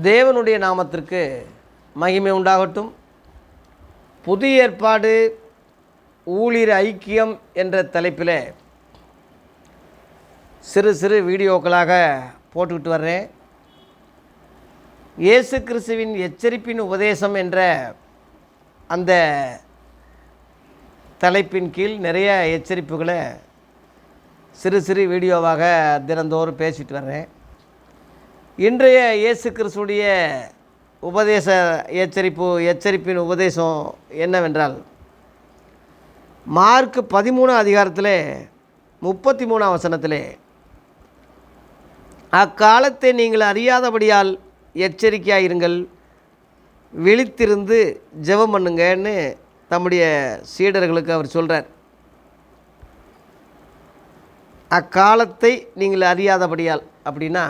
தேவனுடைய நாமத்திற்கு மகிமை உண்டாகட்டும். புதிய ஏற்பாடு ஊழியர் ஐக்கியம் என்ற தலைப்பில் சிறு சிறு வீடியோக்களாக போட்டுக்கிட்டு வர்றேன். இயேசு கிறிஸ்துவின் எச்சரிப்பின் உபதேசம் என்ற அந்த தலைப்பின் கீழ் நிறைய எச்சரிப்புகளை சிறு சிறு வீடியோவாக தினந்தோறும் பேசிட்டு வர்றேன். இன்றைய இயேசு கிறிஸ்துடைய உபதேச எச்சரிப்பு எச்சரிப்பின் உபதேசம் என்னவென்றால் மார்க் பதிமூணு அதிகாரத்தில் முப்பத்தி மூணாம் வசனத்திலே அக்காலத்தை நீங்கள் அறியாதபடியால் எச்சரிக்கையாயிருங்கள் விழித்திருந்து ஜெபம் பண்ணுங்கன்னு தம்முடைய சீடர்களுக்கு அவர் சொல்கிறார் அக்காலத்தை நீங்கள் அறியாதபடியால் அப்படின்னா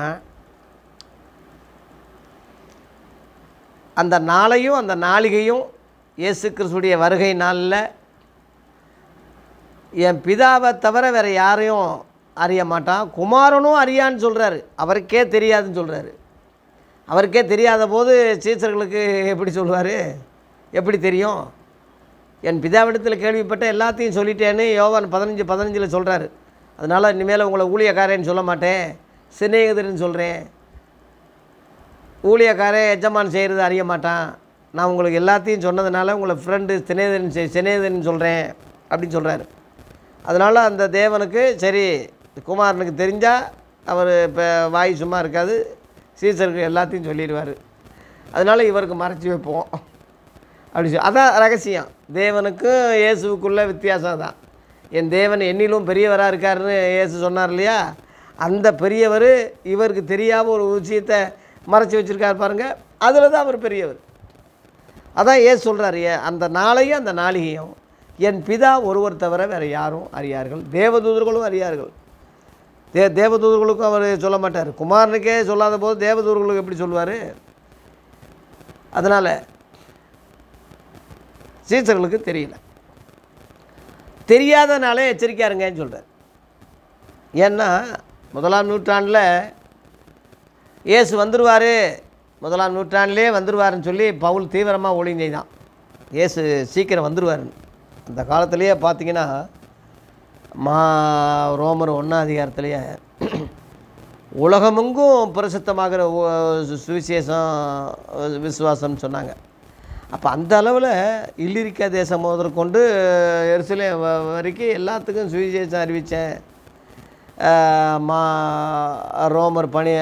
அந்த நாளையும் அந்த நாளிகையும் இயேசு கிறிஸ்துடைய வருகை நாளில். என் பிதாவை தவிர வேறு யாரையும் அறிய மாட்டான். குமாரனும் அறியான்னு சொல்கிறாரு அவருக்கே தெரியாதுன்னு சொல்கிறாரு அவருக்கே தெரியாத போது சீசர்களுக்கு எப்படி சொல்லுவார்? எப்படி தெரியும்? என் பிதாவிடத்தில் கேள்விப்பட்ட எல்லாத்தையும் சொல்லிட்டேன்னு யோவான் பதினஞ்சு பதினஞ்சில் சொல்கிறாரு அதனால் இனிமேல் உங்களை ஊழியக்காரன்னு சொல்ல மாட்டேன். சிநேகிதர்னு சொல்கிறேன் ஊழியக்காரன் எஜமான் செய்கிறது அறிய மாட்டான். நான் உங்களுக்கு எல்லாத்தையும் சொன்னதுனால உங்களை ஃப்ரெண்டு சினேதன் சினேதன் சொல்கிறேன் அப்படின்னு சொல்கிறாரு அதனால் அந்த தேவனுக்கு சரி குமாரனுக்கு தெரிஞ்சால் அவர் இப்போ வாய் சும்மா இருக்காது. சீசருக்கு எல்லாத்தையும் சொல்லிடுவார். அதனால் இவருக்கு மறைச்சி வைப்போம். அப்படி சொல் அதான் ரகசியம். தேவனுக்கும் இயேசுவுக்குள்ள வித்தியாசம் தான். என் தேவன் என்னிலும் பெரியவராக இருக்காருன்னு இயேசு சொன்னார் இல்லையா? அந்த பெரியவர் இவருக்கு தெரியாமல் ஒரு விஷயத்தை மறைச்சி வச்சுருக்கார் பாருங்கள் அதில் தான் அவர் பெரியவர். அதான் ஏன் சொல்கிறாரு அந்த நாளையும் அந்த நாளிகையும் என் பிதா ஒருவர் தவிர வேறு யாரும் அறியார்கள். தேவதூதர்களும் அறியார்கள். தே தேவதூதர்களுக்கும் அவர் சொல்ல மாட்டார். குமாரனுக்கே சொல்லாத போது தேவதூதர்களுக்கு எப்படி சொல்லுவார்? அதனால் சீசர்களுக்கு தெரியல. தெரியாதனாலே எச்சரிக்கையாருங்கன்னு சொல்கிறார் ஏன்னா முதலாம் நூற்றாண்டில் இயேசு வந்துடுவார் முதலாம் நூற்றாண்டிலே வந்துடுவாருன்னு சொல்லி பவுல் தீவிரமாக ஒளிஞ்சை தான் இயேசு சீக்கிரம் வந்துடுவாருன்னு அந்த காலத்துலேயே பார்த்தீங்கன்னா மா ரோமர் ஒன்றாம் அதிகாரத்துலேயே உலகமெங்கும் பிரசித்தமாகிற சுவிசேஷம் விசுவாசம்னு சொன்னாங்க. அப்போ அந்த அளவில் இல்லிரிக்கா தேசம் முதற்கொண்டு எரிசிலே வரைக்கும் எல்லாத்துக்கும் சுவிசேஷம் அறிவித்தேன் மா ரோமர் பனி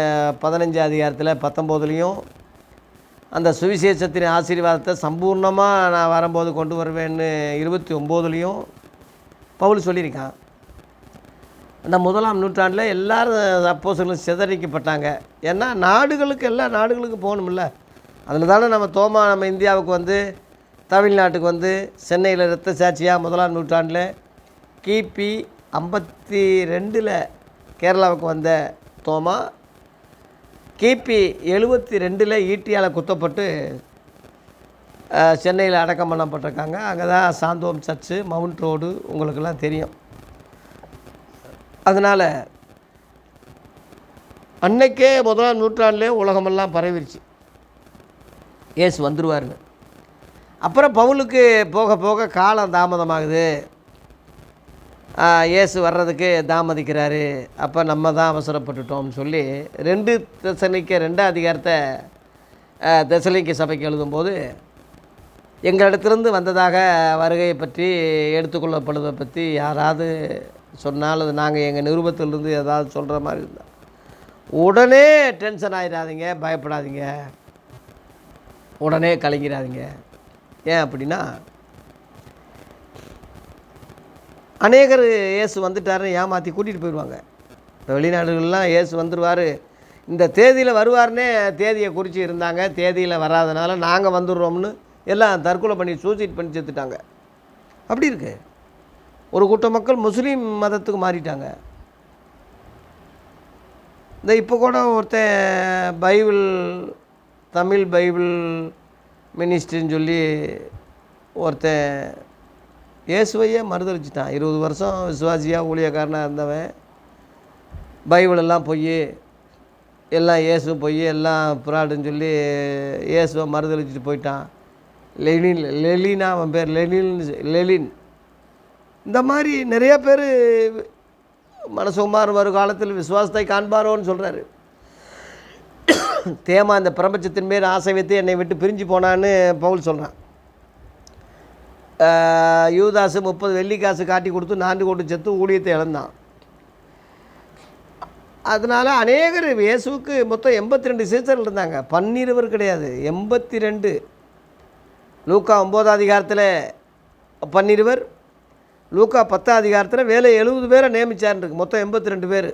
பதினஞ்சு அதிகாரத்தில் பத்தொம்போதுலேயும் அந்த சுவிசேஷத்தின் ஆசீர்வாதத்தை சம்பூர்ணமாக நான் வரும்போது கொண்டு வருவேன்னு இருபத்தி ஒம்போதுலேயும் பவுல் சொல்லியிருக்கான். அந்த முதலாம் நூற்றாண்டில் எல்லாரும் அப்போசர்களும் சிதறிக்கப்பட்டாங்க ஏன்னா நாடுகளுக்கு எல்லா நாடுகளுக்கும் போகணுமில்ல அதில் தானே நம்ம தோமா நம்ம இந்தியாவுக்கு வந்து தமிழ்நாட்டுக்கு வந்து சென்னையில் இரத்த சாட்சியாக முதலாம் நூற்றாண்டில் கிபி ஐம்பத்தி ரெண்டில் கேரளாவுக்கு வந்த தோமா கிபி எழுபத்தி ரெண்டில் ஈட்டியால் குத்தப்பட்டு சென்னையில் அடக்கம் பண்ணப்பட்டிருக்காங்க. அங்கே தான் சாந்தோம் சர்ச்சு மவுண்ட் ரோடு உங்களுக்கெல்லாம் தெரியும். அதனால் அன்னைக்கே முதலாம் நூற்றாண்டுலேயே உலகமெல்லாம் பரவிருச்சு. ஏசு வந்துடுவாருங்க அப்புறம் பவுலுக்கு போக போக காலம் தாமதமாகுது. இயேசு வர்றதுக்கு தாமதிக்கிறாரு. அப்போ நம்ம தான் அவசரப்பட்டுட்டோம்னு சொல்லி ரெண்டு தசனிக்க ரெண்டாம் அதிகாரத்தை தசலிக்க சபைக்கு எழுதும்போது எங்களிடத்திலிருந்து வந்ததாக வருகையை பற்றி எடுத்துக்கொள்ளப்படுவதை பற்றி யாராவது சொன்னால் அது நாங்கள் எங்கள் நிருபத்திலிருந்து ஏதாவது சொல்கிற மாதிரி இருந்தால் உடனே டென்ஷன் ஆகிடாதீங்க பயப்படாதீங்க. உடனே கலங்கிறாதீங்க. ஏன் அப்படின்னா அநேகர் இயேசு வந்துட்டாருன்னு ஏமாற்றி கூட்டிகிட்டு போயிடுவாங்க. இப்போ வெளிநாடுகள்லாம் இயேசு வந்துடுவார் இந்த தேதியில் வருவார்னே தேதியை குறித்து இருந்தாங்க. தேதியில் வராதனால நாங்கள் வந்துடுறோம்னு எல்லாம் தற்கொலை பண்ணி சூசைட் பண்ணி செத்துட்டாங்க. அப்படி இருக்கு. ஒரு கூட்ட மக்கள் முஸ்லீம் மதத்துக்கு மாறிட்டாங்க. இந்த இப்போ கூட ஒருத்தன் பைபிள் தமிழ் பைபிள் மினிஸ்ட்ரின்னு சொல்லி ஒருத்தன் இயேசுவையே மறுதளிச்சிட்டான் இருபது வருஷம் விசுவாசியாக ஊழியக்காரனாக இருந்தவன் பைபிளெல்லாம் போய் எல்லாம் இயேசு போய் எல்லாம் புறாடுன்னு சொல்லி இயேசுவை மறுதளிச்சிட்டு போயிட்டான். லெனின் லெலினா அவன் பேர் லெனின் லெலின். இந்த மாதிரி நிறைய பேர் மனசுகுமார் வரும் காலத்தில் விசுவாசத்தை காண்பாரோன்னு சொல்கிறாரு தேமா இந்த பிரபஞ்சத்தின் மேல் ஆசை வைத்து என்னை விட்டு பிரிஞ்சு போனான்னு பவுல் சொல்கிறான் யூதாசு முப்பது வெள்ளிக்காசு காட்டி கொடுத்து நான்கு கொண்டு செத்து ஊழியத்தை இழந்தான். அதனால் அநேகர் இயேசுவுக்கு மொத்தம் எண்பத்தி ரெண்டு சீசர்கள் இருந்தாங்க. பன்னிருவர் கிடையாது எண்பத்தி ரெண்டு லூக்கா ஒம்போதாம் அதிகாரத்தில் பன்னிருவர் லூக்கா பத்தாம் அதிகாரத்தில் வேலை எழுபது பேரை நியமிச்சார்னு மொத்தம் எண்பத்தி ரெண்டு பேர்.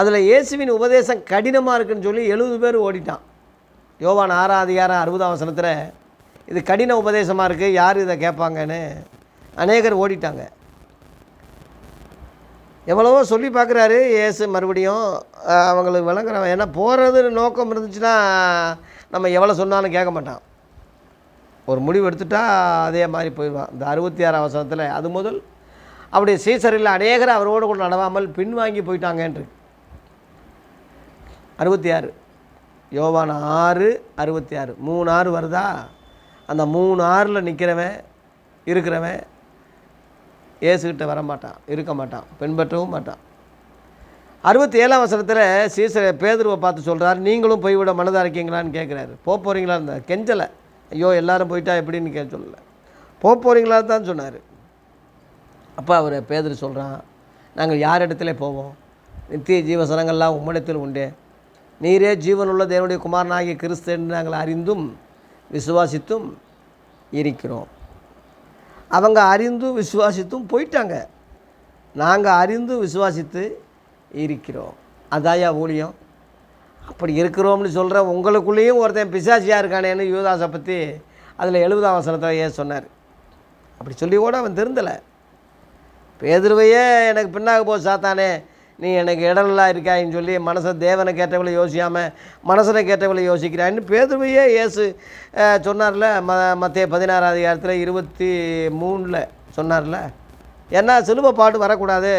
அதில் இயேசுவின் உபதேசம் கடினமாக இருக்குன்னு சொல்லி எழுபது பேர் ஓடிட்டான். யோவான் ஆறாம் அதிகாரம் அறுபதாம் வசனத்தில் இது கடின உபதேசமாக இருக்குது யார் இதை கேட்பாங்கன்னு? அநேகர் ஓடிட்டாங்க. எவ்வளவோ சொல்லி பார்க்குறாரு ஏசு மறுபடியும். அவங்களுக்கு விளங்குறவன். ஏன்னா போகிறது நோக்கம் இருந்துச்சுன்னா நம்ம எவ்வளோ சொன்னாலும் கேட்க மாட்டான். ஒரு முடிவு எடுத்துட்டா அதே மாதிரி போயிடுவான். இந்த அறுபத்தி ஆறாம் வசனத்தில் அது முதல். அப்படி சீசரில் அநேகர் அவரோடு கூட நடவாமல் பின்வாங்கி போயிட்டாங்கன்று. அறுபத்தி ஆறு யோவான் ஆறு அறுபத்தி ஆறு மூணு ஆறு வருதா? அந்த மூணு ஆறில் நிற்கிறவன் இருக்கிறவன் இயேசுகிட்ட வர மாட்டான் இருக்க மாட்டான் பின்பற்றவும் மாட்டான். அறுபத்தி ஏழாம் வசனத்தில் சீசர பேதுருவை பார்த்து சொல்கிறார் நீங்களும் போய்விட மனதாக இருக்கீங்களான்னு கேட்குறாரு போக போகிறீங்களா இந்த கெஞ்சலை. ஐயோ எல்லாரும் போயிட்டா எப்படின்னு கே சொல்லலை. போக போகிறீங்களா தான் சொன்னார். அப்போ அவர் பேதர் சொல்கிறான் நாங்கள் யார் இடத்துல போவோம்? நித்திய ஜீவசனங்கள்லாம் உம்மிடத்தில் உண்டே. நீரே ஜீவனுள்ள தேவனுடைய குமாரனாகிய கிறிஸ்து என்று நாங்கள் அறிந்தும் விசுவாசித்தும் இருக்கிறோம். அவங்க அறிந்தும் விசுவாசித்தும் போயிட்டாங்க. நாங்கள் அறிந்து விசுவாசித்து இருக்கிறோம். அதாயா ஊழியம்? அப்படி இருக்கிறோம்னு சொல்கிற உங்களுக்குள்ளேயும் ஒருத்தன் பிசாசியாக இருக்கானேன்னு யுவதாசை பற்றி அதில் எழுபதாம் வசனத்தை ஏன் சொன்னார்? அப்படி சொல்லி கூட அவன் திருந்தலை. பேதுருவையே எனக்கு பின்னாக போ சாத்தானே. நீ எனக்கு இடலாம் இருக்காயின்னு சொல்லி மனசை தேவனை கேட்டவளை யோசிக்காமல் மனசனை கேட்டவளை யோசிக்கிறான்னு பேதுவையே இயேசு சொன்னார்ல ம மத்திய பதினாறாம் அதிகாரத்தில் இருபத்தி மூணில் சொன்னார்ல ஏன்னா சிலுவை பாட்டு வரக்கூடாது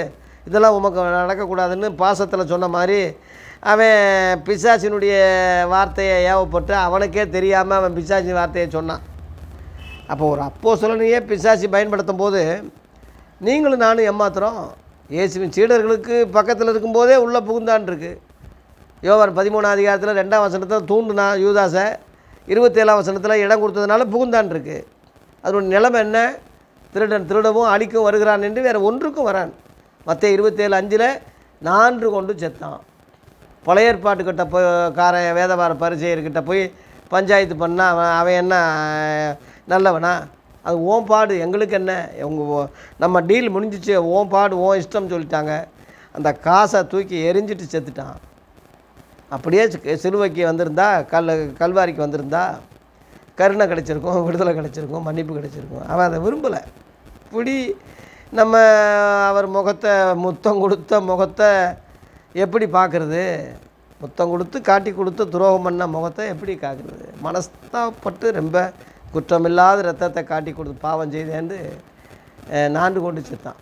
இதெல்லாம் உமக்கு நடக்கக்கூடாதுன்னு பாசத்தில் சொன்ன மாதிரி அவன் பிசாசினுடைய வார்த்தையை ஏவப்பட்டு அவனுக்கே தெரியாமல் அவன் பிசாசின் வார்த்தையை சொன்னான். அப்போ ஒரு அப்போ சொல்லனையே பிசாசி பயன்படுத்தும் போது நீங்களும் நானும் ஏமாத்துறோம் இயேசுவின் சீடர்களுக்கு பக்கத்தில் இருக்கும்போதே உள்ளே புகுந்தான் இருக்கு யோவான் பதிமூணாம் அதிகாரத்தில் ரெண்டாம் வசனத்தில் தூண்டுனா யூதாசை இருபத்தேழாம் வசனத்தில் இடம் கொடுத்ததுனால புகுந்தான் இருக்கு அதனுடைய நிலைமை என்ன? திருடன் திருடவும் அழிக்கும் வருகிறான் என்று வேறு ஒன்றுக்கும் வரான். மற்ற இருபத்தேழு அஞ்சில் நான்கு கொண்டு செத்தான். பழைய ஏற்பாட்டுக்கிட்ட போய் காரன் வேதவார பரிசெயர்கிட்ட போய் பஞ்சாயத்து பண்ணால் அவன் அவன் என்ன நல்லவனா? அது ஓன் பாடு எங்களுக்கு என்ன? உங்கள் நம்ம டீல் முடிஞ்சிச்சு ஓன் பாடு ஓம் இஷ்டம் சொல்லிட்டாங்க. அந்த காசை தூக்கி எரிஞ்சிட்டு செத்துட்டான். அப்படியே சிலுவைக்கு வந்திருந்தா கல் கல்வாரிக்கு வந்திருந்தா கருணை கிடச்சிருக்கும் விடுதலை கிடச்சிருக்கும் மன்னிப்பு கிடச்சிருக்கும். அவன் அதை விரும்பலை. இப்படி நம்ம அவர் முகத்தை முத்தம் கொடுத்த முகத்தை எப்படி பார்க்குறது? முத்தம் கொடுத்து காட்டி கொடுத்து துரோகம் பண்ண முகத்தை எப்படி காக்குறது? மனஸ்தாப்பட்டு ரொம்ப குற்றமில்லாத ரத்தத்தை காட்டி கொடுத்து பாவம் செய்தேன்னு நாண்டு கொண்டு செத்தான்.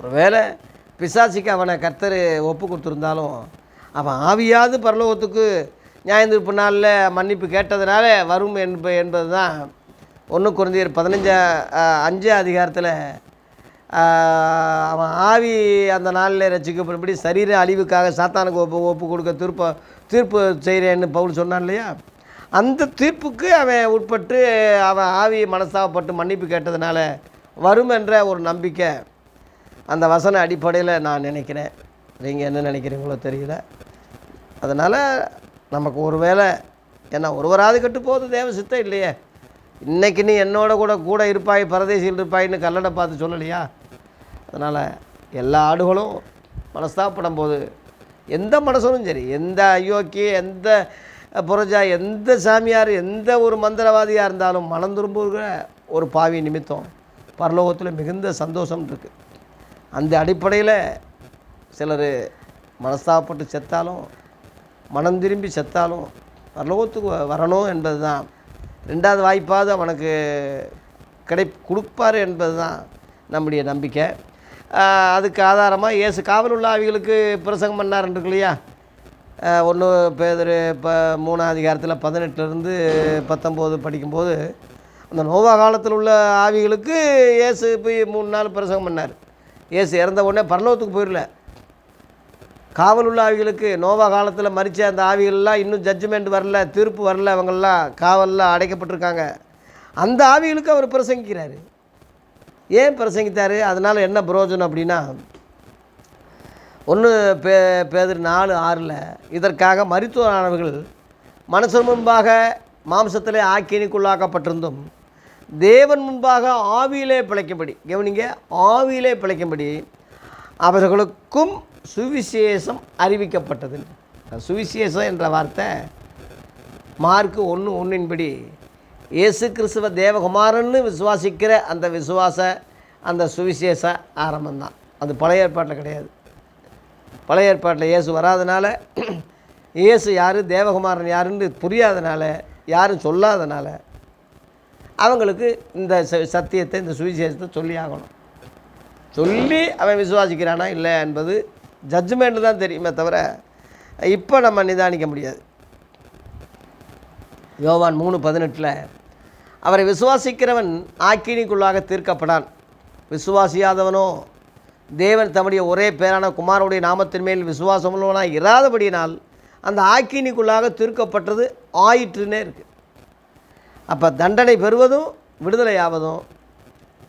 ஒருவேளை பிசாசிக்கு அவனை கர்த்தர் ஒப்பு கொடுத்துருந்தாலும் அவன் ஆவியாவது பரலோகத்துக்கு நியாயந்திருப்பு நாளில் மன்னிப்பு கேட்டதுனால வரும் என்ப என்பது தான் ஒன்று குறைந்தர் பதினஞ்சா அஞ்சு அதிகாரத்தில் அவன் ஆவி அந்த நாளில் ரசிக்கப்படும்படி சரீர அழிவுக்காக சாத்தானுக்கு ஒப்பு ஒப்பு கொடுக்க தீர்ப்பு தீர்ப்பு செய்கிறேன்னு பவுல் சொன்னான் இல்லையா? அந்த தீர்ப்புக்கு அவன் உட்பட்டு அவன் ஆவி மனசாகப்பட்டு மன்னிப்பு கேட்டதுனால வரும் என்ற ஒரு நம்பிக்கை அந்த வசன அடிப்படையில் நான் நினைக்கிறேன். நீங்கள் என்ன நினைக்கிறீங்களோ தெரியல. அதனால் நமக்கு ஒரு வேளை ஏன்னா ஒருவராது கெட்டு போகுது தேவ சித்தம் இல்லையே. இன்றைக்கி நீ என்னோட கூட கூட இருப்பாய் பரதேசியில் இருப்பாய்ன்னு கல்லடை பார்த்து சொல்லலையா? அதனால் எல்லா ஆடுகளும் மனஸ்தாப்படும் போது எந்த மனசனும் சரி எந்த அயோக்கிய எந்த புரஜா எந்த சாமியார் எந்த ஒரு மந்திரவாதியாக இருந்தாலும் மனம் திரும்புகிற ஒரு பாவி நிமித்தம் பரலோகத்தில் மிகுந்த சந்தோஷம் இருக்குது அந்த அடிப்படையில் சிலர் மனஸ்தாபப்பட்டு செத்தாலும் மனம் திரும்பி செத்தாலும் பரலோகத்துக்கு வரணும் என்பது தான் ரெண்டாவது வாய்ப்பாவது அவனுக்கு கிடை கொடுப்பார் என்பது தான் நம்முடைய நம்பிக்கை. அதுக்கு ஆதாரமாக இயேசு காவல் உள்ள ஆவிகளுக்கு பிரசங்கம் பண்ணார் இல்லையா ஒன்று பேதர் இப்போ மூணாம் அதிகாரத்தில் பதினெட்டுலேருந்து பத்தொம்போது படிக்கும்போது அந்த நோவா காலத்தில் உள்ள ஆவிகளுக்கு இயேசு போய் மூணு நாள் பிரசங்கம் பண்ணார். இயேசு இறந்த உடனே பரலோகத்துக்கு போயிடல காவல் உள்ள ஆவிகளுக்கு நோவா காலத்தில் மறித்த அந்த ஆவிகள்லாம் இன்னும் ஜட்ஜ்மெண்ட் வரல தீர்ப்பு வரல அவங்கெல்லாம் காவலில் அடைக்கப்பட்டிருக்காங்க. அந்த ஆவிகளுக்கு அவர் பிரசங்கிக்கிறாரு. ஏன் பிரசங்கித்தார்? அதனால் என்ன பிரயோஜனம் அப்படின்னா ஒன்று பே பேதர் நாலு ஆறில் இதற்காக மருத்துவரானவர்கள் மனசு முன்பாக மாம்சத்திலே ஆக்கினிக்குள்ளாக்கப்பட்டிருந்தும் தேவன் முன்பாக ஆவியிலே பிழைக்கும்படி கவனிங்க ஆவியிலே பிழைக்கும்படி அவர்களுக்கும் சுவிசேஷம் அறிவிக்கப்பட்டது. சுவிசேஷம் என்ற வார்த்தை மார்க்கு ஒன்று ஒன்றின்படி இயேசு கிறிஸ்துவ தேவகுமாரன்னு விசுவாசிக்கிற அந்த விசுவாச அந்த சுவிசேஷ ஆரம்பம்தான். அது பழைய ஏற்பாட்டில் கிடையாது. பழைய ஏற்பாட்டில் இயேசு வராதனால இயேசு யார் தேவகுமாரன் யாருன்னு புரியாதனால யாரும் சொல்லாதனால அவங்களுக்கு இந்த ச- சத்தியத்தை இந்த சுவிசேஷத்தை சொல்லி ஆகணும். சொல்லி அவன் விசுவாசிக்கிறானா இல்லை என்பது ஜட்ஜ்மெண்ட் தான் தெரியுமே தவிர இப்போ நம்ம நிதானிக்க முடியாது. யோவான் மூணு பதினெட்டில் அவரை விசுவாசிக்கிறவன் ஆக்கினிக்குள்ளாக தீர்க்கப்படான். விசுவாசியாதவனோ தேவன் தம்முடைய ஒரே பேரான குமாரனுடைய நாமத்தின் மேல் விசுவாசமுள்ளவனாக இராதபடியினால் அந்த ஆக்கினிக்குள்ளாக திருக்கப்பட்டது ஆயிற்றுன்னே இருக்குது அப்போ தண்டனை பெறுவதும் விடுதலை ஆவதும்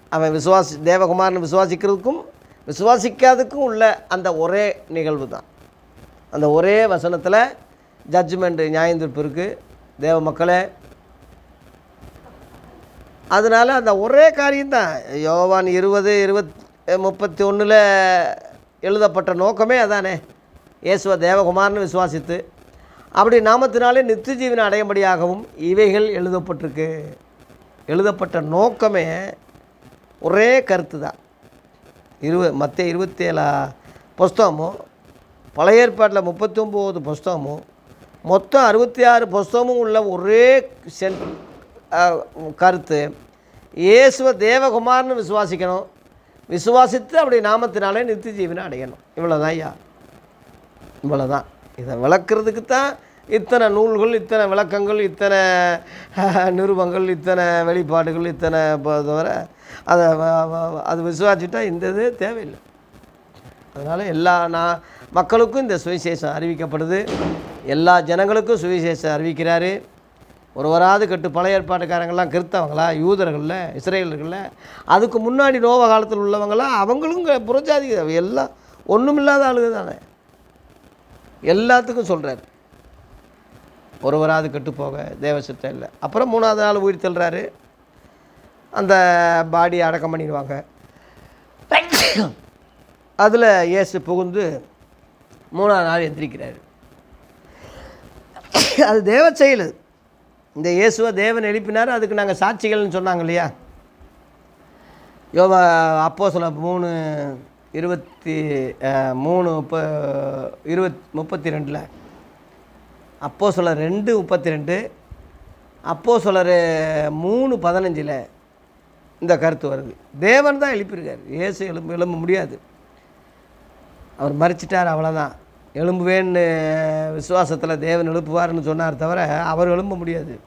அவன் விசுவாசி தேவகுமாரன் விசுவாசிக்கிறதுக்கும் விசுவாசிக்காததுக்கும் உள்ள அந்த ஒரே நிகழ்வு தான் அந்த ஒரே வசனத்தில் ஜட்ஜ்மெண்ட்டு நியாயந்திருப்பு இருக்குது தேவ மக்களே அதனால் அந்த ஒரே காரியம்தான். யோவான் இருபது இருபத் முப்பத்தி ஒன்றில் எழுதப்பட்ட நோக்கமே அதானே? இயேசுவ தேவகுமார்னு விசுவாசித்து அப்படி நாமத்தினாலே நித்திய ஜீவனை அடையும்படியாகவும் இவைகள் எழுதப்பட்டிருக்கு. எழுதப்பட்ட நோக்கமே ஒரே கருத்து தான் இருவ மற்ற இருபத்தி ஏழா புஸ்தகமும் பழைய ஏற்பாட்டில் முப்பத்தி ஒம்பது புஸ்தகமும் மொத்தம் அறுபத்தி ஆறு புஸ்தகமும் உள்ள ஒரே சென் கருத்து இயேசுவ தேவகுமார்னு விசுவாசிக்கணும் விசுவாசித்து அப்படி நாமத்தினாலே நித்திய ஜீவனை அடையணும். இவ்வளோதான் ஐயா. இவ்வளோதான் இதை விளக்குறதுக்கு தான் இத்தனை நூல்கள் இத்தனை விளக்கங்கள் இத்தனை நிருபங்கள் இத்தனை வெளிப்பாடுகள் இத்தனை தவிர அதை அது விசுவாசிட்டா இந்த இது தேவையில்லை. அதனால் எல்லா நான் மக்களுக்கும் இந்த சுவிசேஷம் அறிவிக்கப்படுது. எல்லா ஜனங்களுக்கும் சுவிசேஷம் அறிவிக்கிறாரு. ஒருவராது கட்டு பழைய ஏற்பாட்டுக்காரங்களாம் கிறித்தவங்களா யூதர்களில் இஸ்ரேலர்களில் அதுக்கு முன்னாடி நோவ காலத்தில் உள்ளவங்களாம் அவங்களும் இங்க புறஜாதி எல்லாம் ஒன்றுமில்லாத ஆளுங்க தானே. எல்லாத்துக்கும் சொல்கிறார் ஒருவராது கெட்டு போக தேவ இல்லை. அப்புறம் மூணாவது நாள் உயிர் தள்ளுறாரு. அந்த பாடியை அடக்கம் பண்ணிடுவாங்க. அதில் இயேசு புகுந்து மூணாவது நாள் எந்திரிக்கிறார். அது தேவ செயல் இந்த இயேசுவை தேவன் எழுப்பினார் அதுக்கு நாங்கள் சாட்சிகள்னு சொன்னாங்க இல்லையா? யோவா அப்போ சொல்ல மூணு இருபத்தி மூணு முப்ப இருபத் முப்பத்தி ரெண்டில் அப்போ சொல்ல ரெண்டு முப்பத்தி ரெண்டு அப்போ சொல்லர் மூணு பதினஞ்சில் இந்த கருத்து வருது. தேவன் தான் எழுப்பியிருக்கார். இயேசு எழும்ப எழும்ப முடியாது. அவர் மறிச்சிட்டார் அவ்வளோதான் எழும்புவேன்னு விசுவாசத்தில் தேவன் எழுப்புவார்னு சொன்னார் தவிர அவர் எழும்ப முடியாது.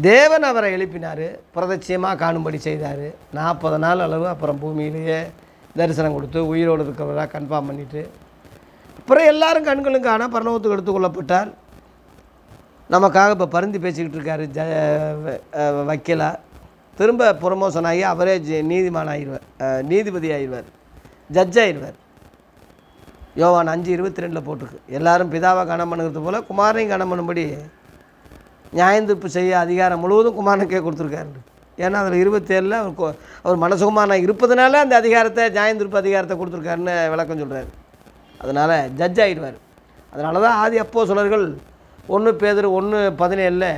தேவன் அவரை எழுப்பினார் பிரதட்சியமாக காணும்படி செய்தார். நாற்பது நாள் அளவு அப்புறம் பூமியிலேயே தரிசனம் கொடுத்து உயிரோடு இருக்கிறவராக கன்ஃபார்ம் பண்ணிவிட்டு அப்புறம் எல்லாரும் கண்களும் காண பரலோகத்துக்கு எடுத்துக்கொள்ளப்பட்டார் நமக்காக இப்போ பருந்து பேசிக்கிட்டு இருக்காரு ஜ வக்கீலாக வக்கீலா. திரும்ப ப்ரொமோஷன் ஆகி அவரே ஜ- நீதிமான் ஆயிடுவார் நீதிபதி ஆயிடுவார் ஜட்ஜ் ஆயிடுவார். யோவான் அஞ்சு இருபத்தி ரெண்டில் போட்டிருக்கு. எல்லாரும் பிதாவை கனம் பண்ணுறது போல் குமாரனையும் கனம் பண்ணும்படி நியாயந்தீர்ப்பு செய்ய அதிகாரம் முழுவதும் குமாரனுக்கே கொடுத்துருக்காரு ஏன்னா அதில் இருபத்தேழில் அவர் அவர் மனசுகுமாரனாக இருப்பதுனால அந்த அதிகாரத்தை நியாயந்தீர்ப்பு அதிகாரத்தை கொடுத்துருக்காருன்னு விளக்கம் சொல்கிறார் அதனால் ஜட்ஜ் ஆகிடுவார் அதனால தான் ஆதி அப்போ சிலர்கள் ஒன்று பேதர் ஒன்று பதினேழில்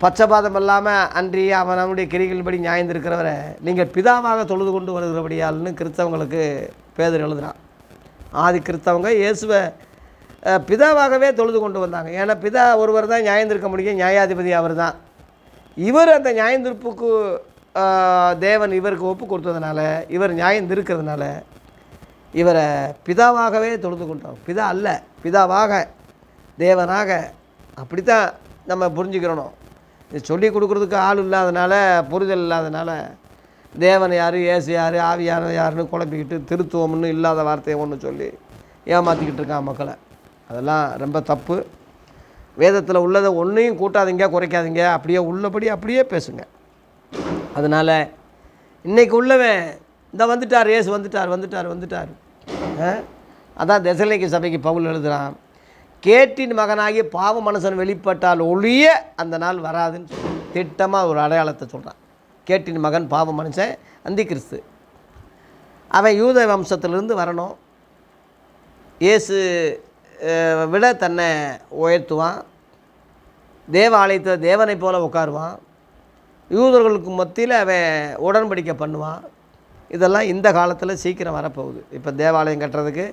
பச்சபாதம் இல்லாமல் அன்றி அவன் நம்முடைய கிரிகளின்படி நியாயந்திருக்கிறவரை நீங்கள் பிதாவாக தொழுது கொண்டு வருகிறபடியால்னு கிறிஸ்தவங்களுக்கு பேதர் எழுதுறான். ஆதி கிறிஸ்தவங்க இயேசுவை பிதாவாகவே தொழுது கொண்டு வந்தாங்க. ஏன்னா பிதா ஒருவர் தான் நியாயந்திருக்க முடியும் நியாயாதிபதி அவர் தான். இவர் அந்த நியாயந்திருப்புக்கு தேவன் இவருக்கு ஒப்பு கொடுத்ததுனால இவர் நியாயந்திருக்கிறதுனால இவரை பிதாவாகவே தொழுது கொண்டோம். பிதா அல்ல பிதாவாக தேவனாக. அப்படித்தான் நம்ம புரிஞ்சுக்கிறணும். இது சொல்லி கொடுக்குறதுக்கு ஆள் இல்லாதனால புரிதல் இல்லாதனால தேவன் யார் ஏசு யார் ஆவியான யாருன்னு குழப்பிக்கிட்டு திருத்துவம்னு இல்லாத வார்த்தையை ஒன்று சொல்லி ஏமாற்றிக்கிட்டு இருக்கான் மக்களை. அதெல்லாம் ரொம்ப தப்பு. வேதத்தில் உள்ளதை ஒன்றையும் கூட்டாதீங்க குறைக்காதீங்க. அப்படியே உள்ளபடி அப்படியே பேசுங்க. அதனால் இன்றைக்கு உள்ளவன் இந்த வந்துட்டார் ஏசு வந்துட்டார் வந்துட்டார் வந்துட்டார். ஆ? அதான் தசலைக்கு சபைக்கு பவுல் எழுதுறான் கேட்டின் மகனாகி பாவ மனுஷன் வெளிப்பட்டால் ஒழிய அந்த நாள் வராதுன்னு திட்டமாக ஒரு அடையாளத்தை சொல்கிறான் கேட்டின் மகன் பாவ மனுஷன் அந்தி கிறிஸ்து. அவன் யூத வம்சத்திலிருந்து வரணும். இயேசு விட தன்னை உயர்த்துவான். தேவ ஆலயத்தில் தேவனை போல உட்காருவான். யூதர்களுக்கு மத்தியில் அவன் உடன்படிக்கை பண்ணுவான். இதெல்லாம் இந்த காலத்தில் சீக்கிரம் வரப்போகுது. இப்போ தேவாலயம் கட்டுறதுக்கு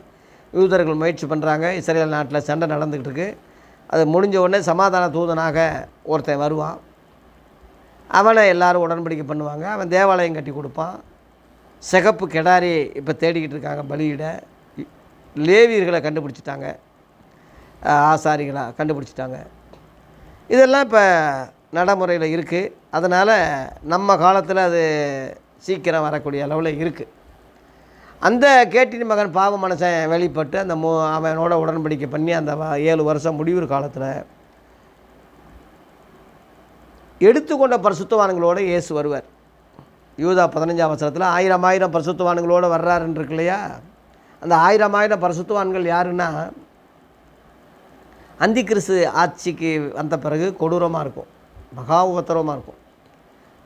யூதர்கள் முயற்சி பண்ணுறாங்க இஸ்ரேல் நாட்டில் சண்டை நடந்துக்கிட்டு இருக்கு. அது முடிஞ்ச உடனே சமாதான தூதனாக ஒருத்தன் வருவான். அவனை எல்லாரும் உடன்படிக்கை பண்ணுவாங்க. அவன் தேவாலயம் கட்டி கொடுப்பான். சிகப்பு கெடாரி இப்போ தேடிக்கிட்டு இருக்காங்க பலியிட. லேவியர்களை கண்டுபிடிச்சிட்டாங்க. ஆசாரிகளாக கண்டுபிடிச்சிட்டாங்க. இதெல்லாம் இப்போ நடைமுறையில் இருக்குது அதனால் நம்ம காலத்தில் அது சீக்கிரம் வரக்கூடிய அளவில் இருக்குது அந்த கேட்டின் மகன் பாவ மனுஷன் வெளிப்பட்டு அந்த மூ அவனோட உடன்படிக்கை பண்ணி அந்த வ- ஏழு வருஷம் முடிவு காலத்தில் எடுத்துக்கொண்ட பரிசுத்தவான்களோடு இயேசு வருவார். யூதா பதினஞ்சாம் வசனத்தில் ஆயிரம் ஆயிரம் பரிசுத்தவான்களோடு வர்றாருன்னு இருக்கு இல்லையா அந்த ஆயிரம் ஆயிரம் பரிசுத்தவான்கள் யாருன்னா அந்தி கிறிஸ்து ஆட்சிக்கு வந்த பிறகு கொடூரமாக இருக்கும் மகா உபத்திரவமாக இருக்கும்.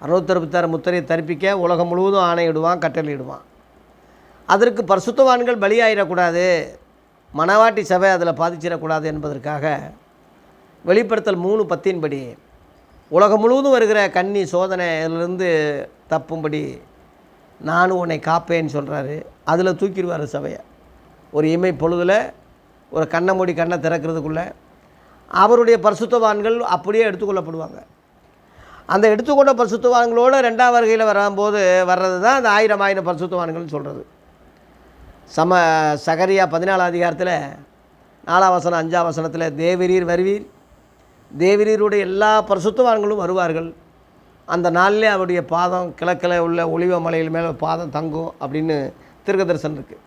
அறுபத்தறுபத்தாறு முத்திரையை தரிப்பிக்க உலகம் முழுவதும் ஆணையிடுவான் கட்டளையிடுவான். அதற்கு பரிசுத்தவான்கள் பலியாயிடக்கூடாது மணவாட்டி சபை அதில் பாதிச்சிடக்கூடாது என்பதற்காக வெளிப்படுத்தல் மூணு பத்தின்படி உலகம் முழுவதும் வருகிற கன்னி சோதனையிலிருந்து தப்பும்படி நானும் உன்னை காப்பேன்னு சொல்கிறாரு அதில் தூக்கிடுவார் சபையை. ஒரு இமை பொழுதில் ஒரு கண்ணை மூடி கண்ணை திறக்கிறதுக்குள்ளே அவருடைய பரிசுத்தவான்கள் அப்படியே எடுத்துக்கொள்ளப்படுவாங்க. அந்த எடுத்துக்கொண்ட பரிசுத்தவான்களோட ரெண்டாம் வருகையில் வரும்போது வர்றது தான் அந்த ஆயிரம் ஆயிரம் பரிசுத்தவான்கள்னு சொல்கிறது சம சகரியா பதினாலாம் அதிகாரத்தில் நாலாம் வசனம் அஞ்சாம் வசனத்தில் தேவரீர் வருவீர் தேவிரீருடைய எல்லா பரிசுத்தவான்களும் வருவார்கள். அந்த நாளிலே அவருடைய பாதம் கிழக்கில் உள்ள ஒளிவ மலையில் மேலே பாதம் தங்கும் அப்படின்னு திருக்க தரிசனம் இருக்குது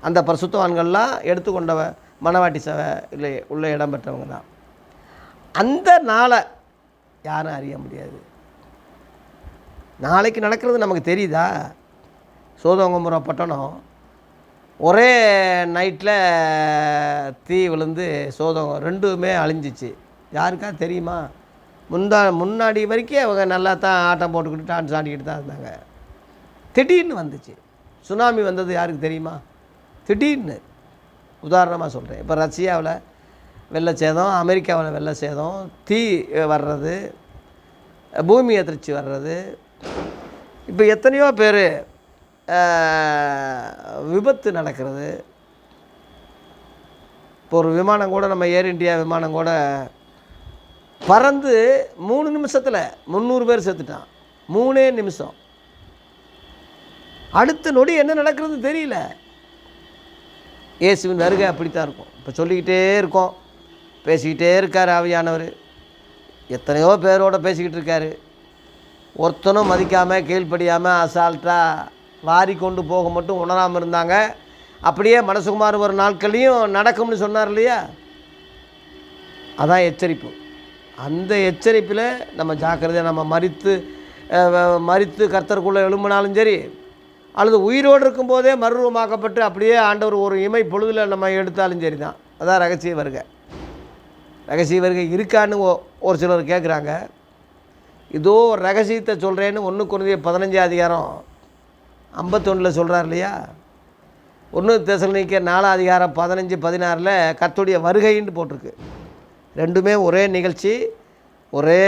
அந்த பரிசுத்தவான்கள்லாம் எடுத்துக்கொண்டவ மணவாட்டி சபை இல்லை உள்ள இடம் பெற்றவங்க தான். அந்த நாளை யாரும் அறிய முடியாது. நாளைக்கு நடக்கிறது நமக்கு தெரியுதா? சோதவங்கமுறை பட்டணம். ஒரே நைட்டில் தீ விழுந்து சோதகம் ரெண்டுமே அழிஞ்சிச்சு. யாருக்கா தெரியுமா? முந்தா முன்னாடி வரைக்கும் அவங்க நல்லா தான் ஆட்டம் போட்டுக்கிட்டு டான்ஸ் ஆடிக்கிட்டு தான் இருந்தாங்க. திடீர்னு வந்துச்சு. சுனாமி வந்தது யாருக்கு தெரியுமா? திடீர்னு. உதாரணமாக சொல்கிறேன் இப்போ ரஷ்யாவில் வெள்ள சேதம் அமெரிக்காவில் வெள்ள சேதம் தீ வர்றது பூமி அதிர்ச்சி வர்றது. இப்போ எத்தனையோ பேர் விபத்து நடக்கிறது. இப்போ ஒரு விமானம் கூட நம்ம ஏர் இண்டியா விமானம் கூட பறந்து மூணு நிமிஷத்தில் முந்நூறு பேர் செத்துட்டான். மூணே நிமிஷம். அடுத்த நொடி என்ன நடக்கிறது தெரியல. இயேசுவின் வருகை அப்படித்தான் இருக்கும். இப்போ சொல்லிக்கிட்டே இருக்கோம். பேசிக்கிட்டே இருக்கார் ஆவியானவர். எத்தனையோ பேரோட பேசிக்கிட்டு இருக்காரு. ஒருத்தனும் மதிக்காமல் கீழ்ப்படியாமல் அசால்ட்டாக வாரி கொண்டு போக மட்டும் உணராமல் இருந்தாங்க. அப்படியே மனசுகுமார் ஒரு நாட்கள்லையும் நடக்கும்னு சொன்னார் இல்லையா? அதான் எச்சரிப்பு. அந்த எச்சரிப்பில் நம்ம ஜாக்கிரதையாக நம்ம மறித்து வ- மறித்து கர்த்தருக்குள்ளே எழும்பினாலும் சரி அல்லது உயிரோடு இருக்கும்போதே மறுரூபமாக்கப்பட்டு அப்படியே ஆண்டவர் ஒரு இமை பொழுதில் நம்ம எடுத்தாலும் சரி தான் அதான் ரகசிய வருகை. ரகசிய வருகை இருக்கான்னு ஒரு சிலர் கேட்குறாங்க இதோ ஒரு ரகசியத்தை சொல்கிறேன்னு ஒன்று குறைஞ்ச பதினஞ்சு அதிகாரம் ஐம்பத்தொன்னில் சொல்கிறார் இல்லையா? ஒன்று தெசலனிக்க நாலாம் அதிகாரம் பதினஞ்சு பதினாறில் கத்துடைய வருகைன்னு போட்டிருக்கு. ரெண்டுமே ஒரே நிகழ்ச்சி ஒரே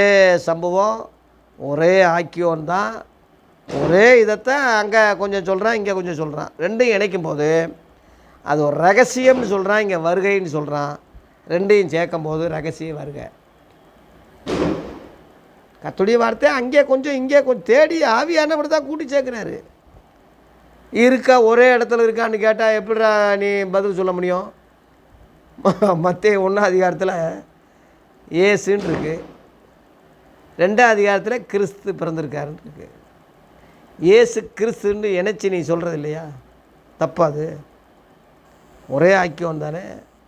சம்பவம் ஒரே ஆக்கியோன் தான். ஒரே இதைத்தான் அங்கே கொஞ்சம் சொல்கிறான் இங்கே கொஞ்சம் சொல்கிறான் ரெண்டையும் இணைக்கும் போது அது ஒரு ரகசியம்னு சொல்கிறான் இங்கே வருகைன்னு சொல்கிறான் ரெண்டையும் சேர்க்கும் போது ரகசிய வருகை. கத்துடைய வார்த்தை அங்கே கொஞ்சம் இங்கே கொஞ்சம் தேடி ஆவியானவர் தான் கூட்டி சேர்க்குறாரு. இருக்கா ஒரே இடத்துல இருக்கான்னு கேட்டால் எப்படிடா நீ பதில் சொல்ல முடியும்? மத்திய ஒன்றாம் அதிகாரத்தில் ஏசுன்னு இருக்குது ரெண்டாம் அதிகாரத்தில் கிறிஸ்து பிறந்திருக்காருன்னு இருக்குது ஏசு கிறிஸ்துன்னு இணைச்சி நீ சொல்கிறது இல்லையா? தப்பாது. ஒரே ஐக்கியம் தானே?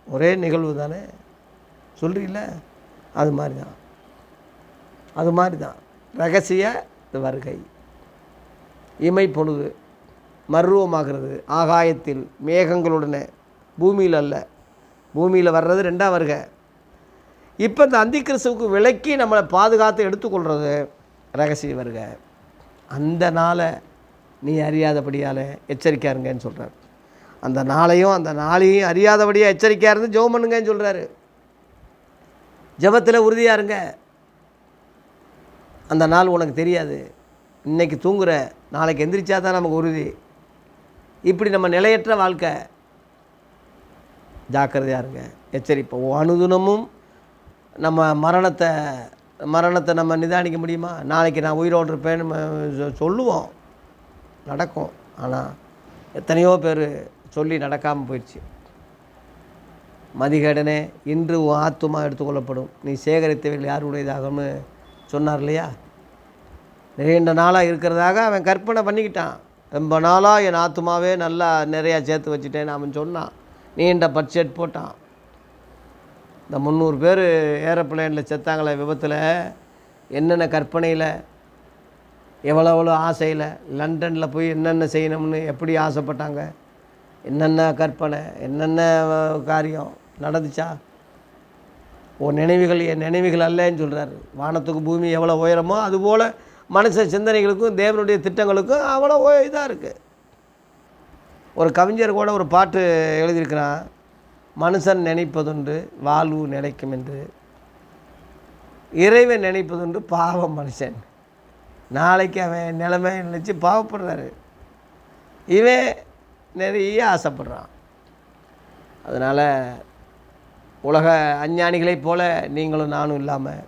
ஒரே நிகழ்வு தானே? சொல்கிறீங்கள அது மாதிரி தான் அது மாதிரி தான் ரகசிய வருகை. இமை பொழுது மர்வமாகிறது. ஆகாயத்தில் மேகங்களுடனே. பூமியில் அல்ல பூமியில் வர்றது ரெண்டாம் வருகை. இப்போ இந்த அந்தி கிறிஸ்துவுக்கு விலக்கி நம்மளை பாதுகாத்து எடுத்துக்கொள்கிறது ரகசிய வருக. அந்த நாளை நீ அறியாதபடியால் எச்சரிக்கையாக இருங்கன்னு சொல்கிறார் அந்த நாளையும் அந்த நாளையும் அறியாதபடியாக எச்சரிக்கையாக இருந்து ஜெபம் பண்ணுங்கன்னு சொல்கிறாரு ஜெபத்தில் உறுதியாக இருங்க. அந்த நாள் உனக்கு தெரியாது. இன்னைக்கு தூங்குற நாளைக்கு எந்திரிச்சா தான் நமக்கு உறுதி. இப்படி நம்ம நிலையற்ற வாழ்க்கை. ஜாக்கிரதையாக இருங்க. எச்சரிப்போம். அனுதினமும் நம்ம மரணத்தை மரணத்தை நம்ம நிதானிக்க முடியுமா? நாளைக்கு நான் உயிரோடு இருப்பேன்னு சொல்லுவோம். நடக்கும். ஆனால் எத்தனையோ பேர் சொல்லி நடக்காமல் போயிடுச்சு. மதிகடனே இன்று உன் ஆத்துமா எடுத்துக்கொள்ளப்படும். நீ சேகரித்தவைகள் யாருடையதாகும்னு சொன்னார் இல்லையா? நீண்ட நாளாக இருக்கிறதாக அவன் கற்பனை பண்ணிக்கிட்டான். ரொம்ப நாளாக என் ஆத்துமாவே நல்லா நிறையா சேர்த்து வச்சுட்டேன்னு அவன் சொன்னான். நீண்ட பட்ஜெட் போட்டான். இந்த முந்நூறு பேர் ஏரோப்ளேனில் செத்தாங்களே விபத்தில் என்னென்ன கற்பனையில் எவ்வளோ எவ்வளோ ஆசையில் லண்டனில் போய் என்னென்ன செய்யணும்னு எப்படி ஆசைப்பட்டாங்க என்னென்ன கற்பனை என்னென்ன காரியம் நடந்துச்சா? உன் நினைவுகள் என் நினைவுகள் அல்லன்னு சொல்கிறாரு வானத்துக்கு பூமி எவ்வளோ உயரமோ அதுபோல் மனுஷ சிந்தனைகளுக்கும் தேவனுடைய திட்டங்களுக்கும் அவ்வளோ இதாக இருக்குது ஒரு கவிஞர் கூட ஒரு பாட்டு எழுதியிருக்கிறான். மனுஷன் நினைப்பதுண்டு வாழ்வு நிலைக்கும் என்று இறைவன் நினைப்பதுண்டு பாவம் மனுஷன். நாளைக்கு அவன் நிலைமை நினச்சி பாவப்படுறாரு. இவன் நிறைய ஆசைப்படுறான். அதனால் உலக அஞ்ஞானிகளைப் போல நீங்களும் நானும் இல்லாமல்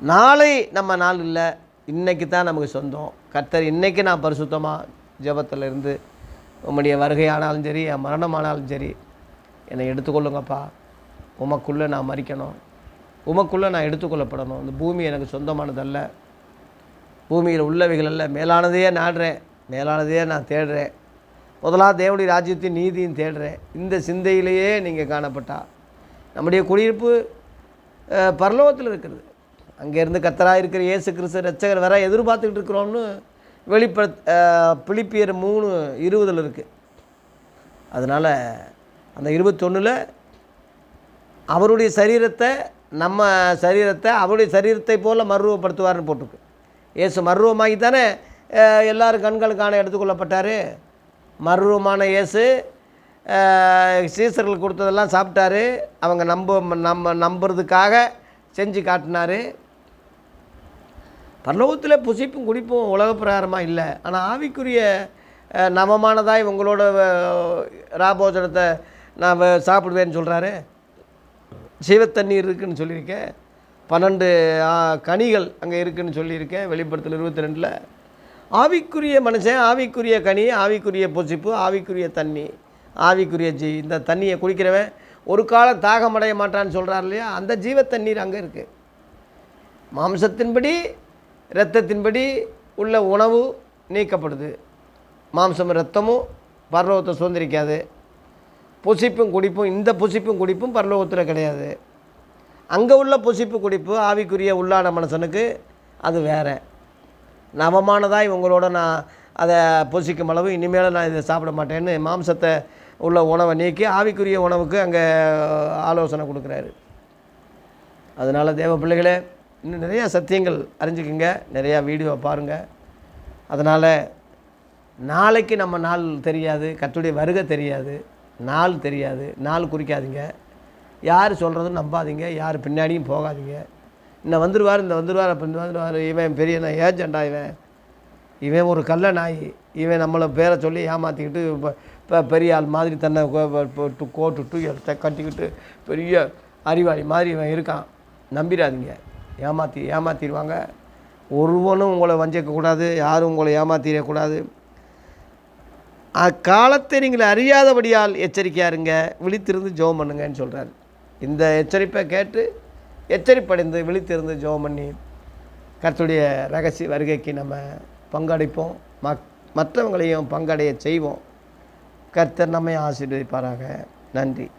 நாளை நம்ம நாள் இல்லை இன்றைக்கி தான் நமக்கு சொந்தம். கர்த்தர் இன்றைக்கி நான் பரிசுத்தமாக ஜெபத்தில் இருந்து உம்முடைய வருகையானாலும் சரி என் மரணமானாலும் சரி என்னை எடுத்துக்கொள்ளுங்கப்பா. உமக்குள்ளே நான் மறிக்கணும். உமக்குள்ளே நான் எடுத்துக்கொள்ளப்படணும். இந்த பூமி எனக்கு சொந்தமானதல்ல. பூமியில் உள்ளவைகள் அல்ல. மேலானதையே நாடுறேன் மேலானதையே நான் தேடுறேன். முதலாக தேவனுடைய ராஜ்யத்தின் நீதியும் தேடுறேன். இந்த சிந்தையிலேயே நீங்கள் காணப்பட்டா. நம்முடைய குடியிருப்பு பரலோகத்தில் இருக்கிறது. அங்கேருந்து கத்தராக இருக்கிற இயேசு கிறிஸ்து ரட்சகர் வர எதிர்பார்த்துக்கிட்டு இருக்கிறோம்னு வெளிப்பட பிலிப்பியர் மூணு இருபதில் இருக்குது அதனால் அந்த இருபத்தொன்னில் அவருடைய சரீரத்தை நம்ம சரீரத்தை அவருடைய சரீரத்தை போல் மருவப்படுத்துவார்னு போட்டிருக்கு. இயேசு மருவமாகி தானே எல்லாரும் கண்களுக்கான எடுத்துக்கொள்ளப்பட்டார். மருவமான இயேசு சீசர்கள் கொடுத்ததெல்லாம் சாப்பிட்டாரு. அவங்க நம்ப நம்ம நம்புறதுக்காக செஞ்சு காட்டினார். பரலோகத்தில் புசிப்பும் குடிப்பும் உலக பிரகாரமாக இல்லை. ஆனால் ஆவிக்குரிய அஹ், நவமானதாய் உங்களோட ராபோஜனத்தை நான் வ- சாப்பிடுவேன்னு சொல்கிறாரு சீவத்தண்ணீர் இருக்குதுன்னு சொல்லியிருக்கேன் பன்னெண்டு கனிகள் அங்கே இருக்குதுன்னு சொல்லியிருக்கேன் வெளிப்படத்தில் இருபத்தி ரெண்டில். ஆவிக்குரிய மனுஷன் ஆவிக்குரிய கனி ஆவிக்குரிய பொசிப்பு ஆவிக்குரிய தண்ணி ஆவிக்குரிய ஜீ இந்த தண்ணியை குடிக்கிறவன் ஒரு காலம் தாகமடைய மாட்டான்னு சொல்கிறார் இல்லையா? அந்த ஜீவத்தண்ணீர் அங்கே இருக்குது மாம்சத்தின்படி இரத்தத்தின்படி உள்ள உணவு நீக்கப்படுது. மாம்சம் இரத்தமும் பர்வத்தை சுதந்திரிக்காது. புசிப்பும் குடிப்பும் இந்த புசிப்பும் குடிப்பும் பரலோகத்தில் கிடையாது. அங்கே உள்ள புசிப்பு குடிப்பு ஆவிக்குரிய உள்ளான மனுஷனுக்கு அது வேறு. நவமானதாய் உங்களோட நான் அதை புசிக்கும் அளவு இனிமேல் நான் இதை சாப்பிட மாட்டேன்னு மாம்சத்தை உள்ள உணவை நீக்கி ஆவிக்குரிய உணவுக்கு அங்கே ஆலோசனை கொடுக்குறாரு. அதனால் தேவ பிள்ளைகளே இன்னும் நிறையா சத்தியங்கள் அறிஞ்சுக்குங்க. நிறையா வீடியோ பாருங்கள் அதனால் நாளைக்கு நம்ம நாள் தெரியாது கத்துடைய வருகை தெரியாது. நாள் தெரியாது நாள் குறிக்காதீங்க. யார் சொல்கிறதும் நம்பாதீங்க யார் பின்னாடியும் போகாதீங்க. இன்னும் வந்துடுவார் இந்த வந்துடுவார் அப்போ இந்த வந்துடுவார் இவன் பெரிய நான் ஏஜெண்டா இவன். இவன் ஒரு கள்ள நாய். இவன் நம்மளை பேரை சொல்லி ஏமாற்றிக்கிட்டு இப்போ பெரிய ஆள் மாதிரி தன்னை போட்டு கோட்டு எடுத்த கட்டிக்கிட்டு பெரிய அறிவாளி மாதிரி இவன் இருக்கான். நம்பிடாதீங்க. ஏமாற்றி ஏமாற்றிடுவாங்க ஒருவனும் உங்களை வஞ்சிக்கக்கூடாது யாரும் உங்களை ஏமாற்றிடக்கூடாது அக்காலத்தை நீங்கள் அறியாதபடியால் எச்சரிக்கையாருங்க விழித்திருந்து ஜெபம் பண்ணுங்கன்னு சொல்கிறார் இந்த எச்சரிப்பை கேட்டு எச்சரிப்படைந்து விழித்திருந்து ஜெபம் பண்ணி கருத்துடைய ரகசிய வருகைக்கு நம்ம பங்கடைப்போம். மக் மற்றவங்களையும் பங்கடைய செய்வோம். கர்த்தர் நம்மை ஆசீர்வதிப்பாராக. நன்றி.